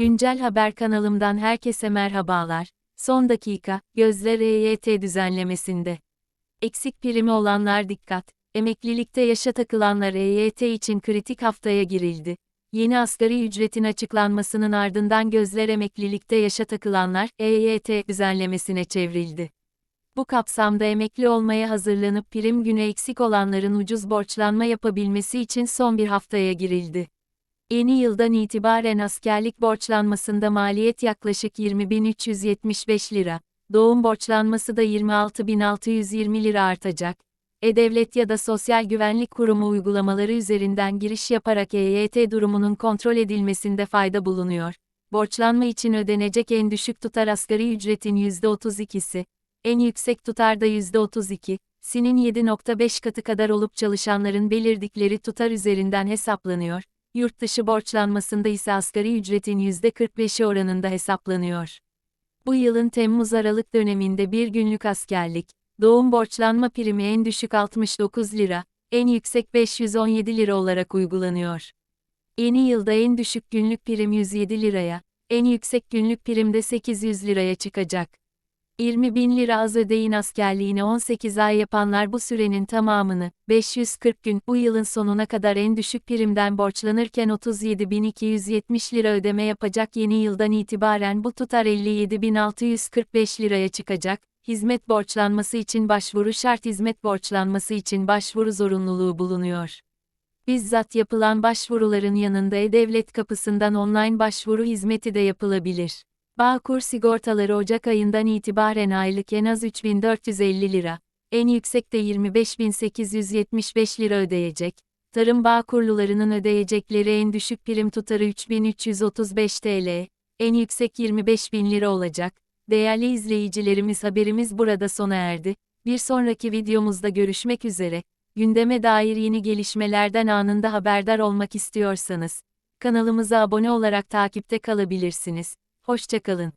Güncel Haber kanalımdan herkese merhabalar. Son dakika, gözler EYT düzenlemesinde. Eksik primi olanlar dikkat. Emeklilikte yaşa takılanlar EYT için kritik haftaya girildi. Yeni asgari ücretin açıklanmasının ardından gözler emeklilikte yaşa takılanlar EYT düzenlemesine çevrildi. Bu kapsamda emekli olmaya hazırlanıp prim günü eksik olanların ucuz borçlanma yapabilmesi için son bir haftaya girildi. Yeni yıldan itibaren askerlik borçlanmasında maliyet yaklaşık 20.375 lira, doğum borçlanması da 26.620 lira artacak. E-Devlet ya da Sosyal Güvenlik Kurumu uygulamaları üzerinden giriş yaparak EYT durumunun kontrol edilmesinde fayda bulunuyor. Borçlanma için ödenecek en düşük tutar asgari ücretin %32'si, en yüksek tutar da %32, sinin 7.5 katı kadar olup çalışanların belirdikleri tutar üzerinden hesaplanıyor. Yurt dışı borçlanmasında ise asgari ücretin %45'i oranında hesaplanıyor. Bu yılın Temmuz-Aralık döneminde bir günlük askerlik, doğum borçlanma primi en düşük 69 lira, en yüksek 517 lira olarak uygulanıyor. Yeni yılda en düşük günlük prim 107 liraya, en yüksek günlük prim de 800 liraya çıkacak. 20 bin lira az ödeyin askerliğini 18 ay yapanlar bu sürenin tamamını, 540 gün, bu yılın sonuna kadar en düşük primden borçlanırken 37.270 lira ödeme yapacak yeni yıldan itibaren bu tutar 57.645 liraya çıkacak, hizmet borçlanması için başvuru şart hizmet borçlanması için başvuru zorunluluğu bulunuyor. Bizzat yapılan başvuruların yanında e-devlet kapısından online başvuru hizmeti de yapılabilir. Bağkur sigortaları Ocak ayından itibaren aylık en az 3450 lira, en yüksek de 25875 lira ödeyecek. Tarım Bağkurlularının ödeyecekleri en düşük prim tutarı 3335 TL, en yüksek 25.000 lira olacak. Değerli izleyicilerimiz haberimiz burada sona erdi. Bir sonraki videomuzda görüşmek üzere. Gündeme dair yeni gelişmelerden anında haberdar olmak istiyorsanız kanalımıza abone olarak takipte kalabilirsiniz. Hoşçakalın.